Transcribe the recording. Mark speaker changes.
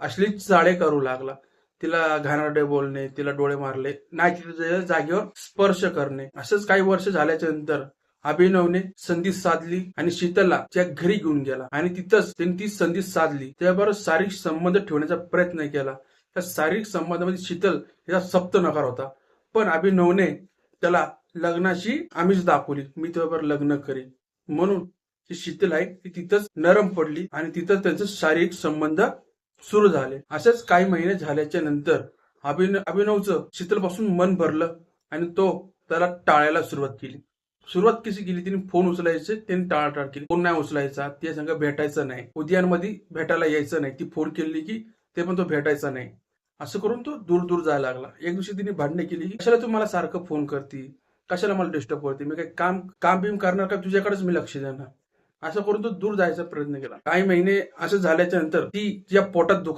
Speaker 1: असलीच चाळे करू लागला. तिला घाणरडे बोलणे तिला डोळे मारले नाही तिच्या जागेवर स्पर्श करणे. असंच काही वर्ष झाल्याच्यानंतर अभिनवने संधी साधली आणि शीतलला त्या घरी घेऊन गेला. आणि तिथंच त्यांनी ती संधी साधली. त्याबरोबर शारीरिक संबंध ठेवण्याचा प्रयत्न केला. त्या शारीरिक संबंधामध्ये शीतल याचा सप्त नकार होता. पण अभिनवने त्याला लग्नाची आमिष दाखवली. मी त्याबरोबर लग्न करीन. म्हणून ती शीतल आहे ती तिथंच नरम पडली आणि तिथं त्यांचं शारीरिक संबंध सुरू झाले. असेच काही महिने झाल्याच्यानंतर अभिनव अभिनवचं शीतलपासून मन भरलं आणि तो त्याला टाळायला सुरुवात केली. सुरुवात कशी केली? तिने फोन उचलायचे त्यांनी टाळाटाळ केली. फोन नाही उचलायचा ते संघ भेटायचं नाही. उद्यानमध्ये भेटायला यायचं नाही. ती फोन केली की ते पण तो भेटायचा नाही. असं करून तो दूर दूर जायला लागला. एक दिवशी तिने भांडणे केली कशाला तू मला सारखं फोन करते? कशाला मला डिस्टर्ब करते? मी काही काम काम बिम करणार का? तुझ्याकडेच मी लक्ष देणार. असं करून तो दूर जायचा प्रयत्न केला. काही महिने असं झाल्याच्यानंतर ती तिच्या पोटात दुखा